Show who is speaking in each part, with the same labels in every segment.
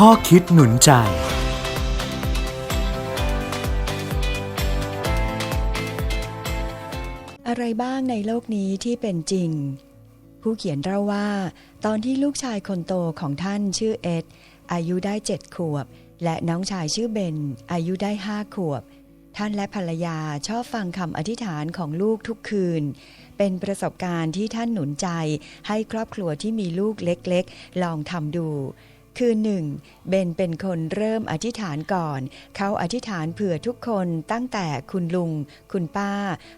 Speaker 1: ข้อคิดหนุนใจ
Speaker 2: อะไรบ้างในโลกนี้ที่เป็นจริง ผู้เขียนเล่าว่า ตอนที่ลูกชายคนโตของท่านชื่อเอ็ด อายุได้เจ็ดขวบ และน้องชายชื่อเบน อายุได้ห้าขวบ ท่านและภรรยาชอบฟังคำอธิษฐานของลูกทุกคืนเป็นประสบการณ์ที่ท่านหนุนใจให้ครอบครัวที่มีลูกเล็กๆ ลองทำดู คือหนึ่งเบนเป็นคนเริ่มอธิษฐานก่อน เขาอธิษฐานเผื่อทุกคนตั้งแต่คุณลุง คุณป้า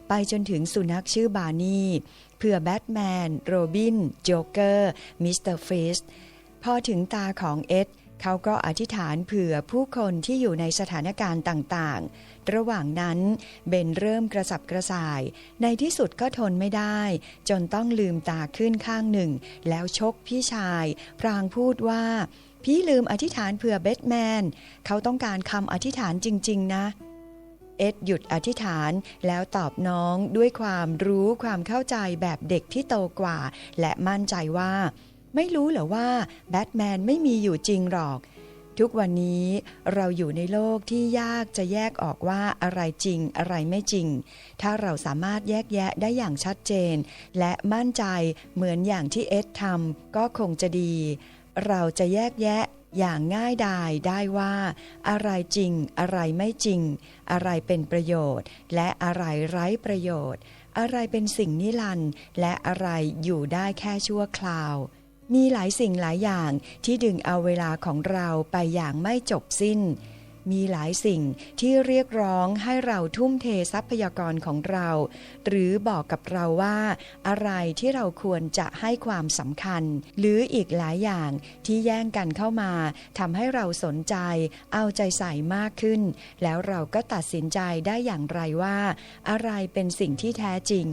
Speaker 2: ไปจนถึงสุนัขชื่อบาร์นี่เผื่อแบทแมน โรบิน โจ๊กเกอร์ มิสเตอร์ฟิสพอถึงตาของเอ็ด เขาก็อธิษฐานเผื่อผู้คนที่อยู่ในสถานการณ์ต่างๆ ระหว่างนั้นเบนเริ่มกระสับกระส่าย ในที่สุดก็ทนไม่ได้ จนต้องลืมตาขึ้นข้างหนึ่ง แล้วชกพี่ชาย พรางพูดว่า พี่ลืมอธิษฐานเผื่อแบทแมน เขาต้องการคำอธิษฐานจริง ๆ นะเอ็ดหยุดอธิษฐานแล้วตอบน้องด้วยความรู้ความเข้าใจแบบเด็กที่โตกว่า และมั่นใจว่า ไม่รู้เหรอว่าแบทแมนไม่มีอยู่จริงหรอก ทุกวันนี้เราอยู่ในโลกที่ยากจะแยกออกว่าอะไรจริงอะไรไม่จริง ถ้าเราสามารถแยกแยะได้อย่างชัดเจน และมั่นใจเหมือนอย่างที่เอ็ดทำก็คงจะดี เราจะแยกแยะอย่างง่ายดายได้ว่า อะไรจริงอะไรไม่จริง อะไรเป็นประโยชน์ และอะไรไร้ประโยชน์ อะไรเป็นสิ่งนิรันดร์และอะไรอยู่ได้แค่ชั่วคราว มีหลายสิ่งหลายอย่างที่ดึงเอาเวลาของเราไปอย่างไม่จบสิ้น มีหลายสิ่งที่เรียกร้องให้เราทุ่มเททรัพยากรของเรา หรือบอกกับเราว่า อะไรที่เราควรจะให้ความสำคัญ หรืออีกหลายอย่างที่แย่งกันเข้ามาทำให้เราสนใจ เอาใจใส่มากขึ้น แล้วเราก็ตัดสินใจได้อย่างไรว่า อะไรเป็นสิ่งที่แท้จริง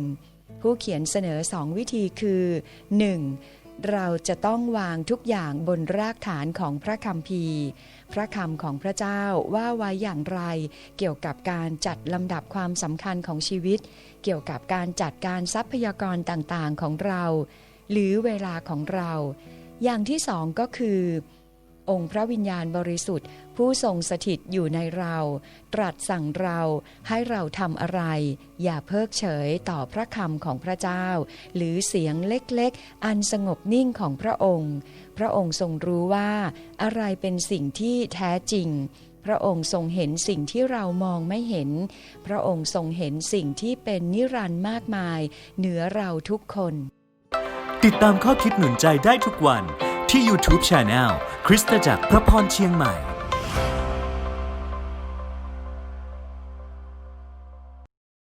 Speaker 2: ผู้เขียนเสนอสองวิธีคือ 1. เราจะต้องวางทุกอย่างบนรากฐานของพระคำพีพระคำของพระเจ้าว่าไว้อย่างไร เกี่ยวกับการจัดลำดับความสำคัญของชีวิต เกี่ยวกับการจัดการทรัพยากรต่างๆของเรา หรือเวลาของเรา อย่างที่สองก็คือ องค์พระวิญญาณบริสุทธิ์ ผู้ทรงสถิตอยู่ในเรา ตรัสสั่งเราให้เราทำอะไร อย่าเพิกเฉยต่อพระคำของพระเจ้า หรือเสียงเล็กๆ อันสงบนิ่งของพระองค์ พระองค์ทรงรู้ว่า อะไรเป็นสิ่งที่แท้จริง พระองค์ทรงเห็นสิ่งที่เรามองไม่เห็น พระองค์ทรงเห็นสิ่งที่เป็นนิรันดร์มากมาย เหนือเราทุกคน
Speaker 1: ติดตามข้อคิดหนุนใจได้ทุกวัน ที่ YouTube Channel คริสตจักรพระพรเชียงใหม่